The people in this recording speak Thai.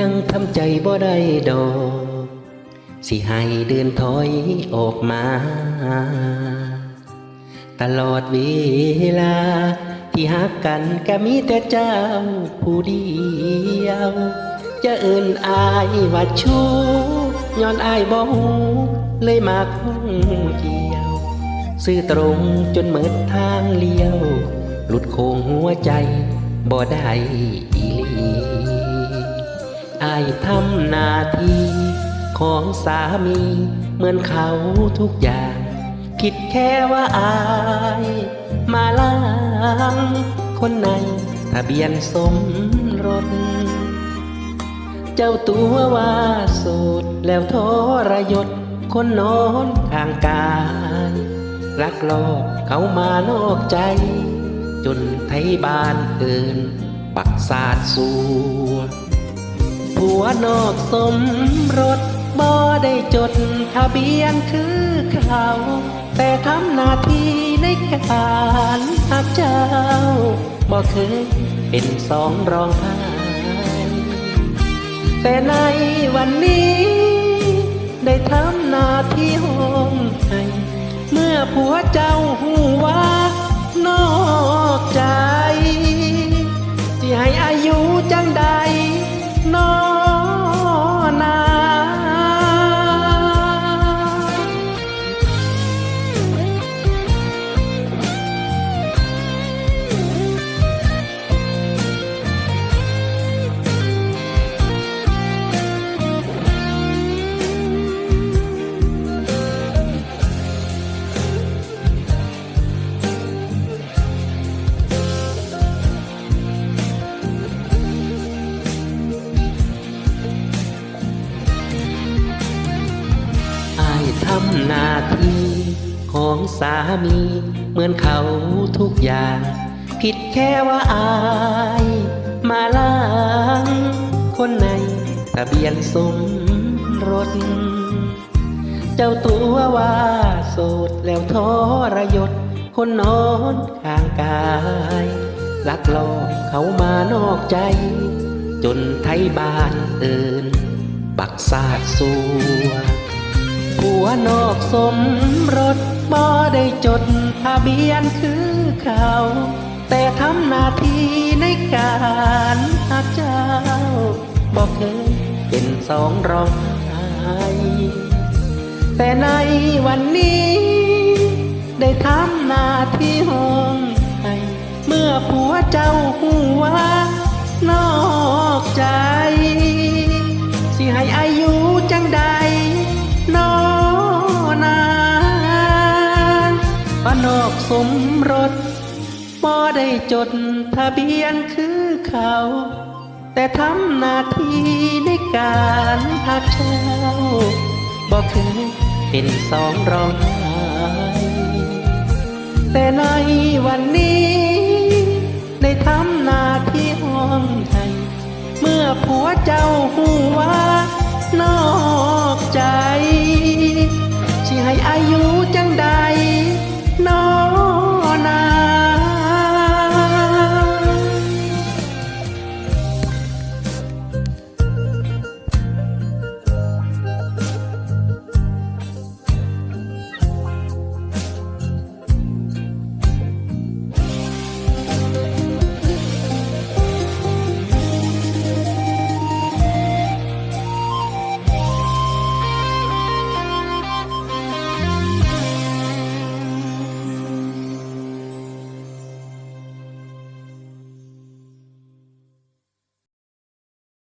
ยังทำใจบ่ได้ดอก สิให้เดินถอยออกมา ตลอดเวลา ที่หักกันก็มีแต่เจ้าผู้เดียว จะเอื่นอายว่าชู้ย้อนอายบ่ฮู้เลยมาข้งเกี่ยว ซื่อตรงจนเหมิดทางเลี้ยว หลุดโค้งหัวใจบ่ได้อีลี ทำนาทีของสามีเหมือนเขาทุกอย่าง คิดแค่ว่าอาย มาล้างคนในทะเบียนสมรส เจ้าตัวว่าโสดแล้วทรยศ คนนอนข้างกายลักลอบเขามานอกใจ จนไทยบ้านเอินปักศาสตร์สัว ผัวนอกสมรสบ่ได้จดทะเบียนคือเขา แต่ทำหน้าที่ในการหักเจ้าบ่เคยเป็นสองรองใครแต่ในวันนี้ ได้ทำหน้าที่ห้องให้เมื่อผัวเจ้าหูว่า ทำหน้าที่ของสามีเหมือนเขาทุกอย่าง ผิดแค่ว่าอาย มาล้างคนในทะเบียนสมรส เจ้าตัวว่าโสดแล้วทรยศ คนนอนข้างกายลักลอบเขามานอกใจ จนไทยบ้านเอินบักซาดสัว ผัวนอกสมรสบ่ได้จดทะเบียนคือเขา แต่ทำหน้าที่ในการหักเจ้าบอกเคยเป็นสองรองใครแต่ในวันนี้ ได้ทำหน้าที่ห้องให้เมื่อผัวเจ้าหูว่านอกใจ สิให้อายุ ได้จดทะเบียนคือเขา แต่ทำหน้าที่ในการหักเช้าบ่เคยเป็นสองรองใครแต่ในวันนี้ได้ทำหน้าที่ห้องไทยเมื่อผัวเจ้าหูว่านอกใจสิให้อายุจัง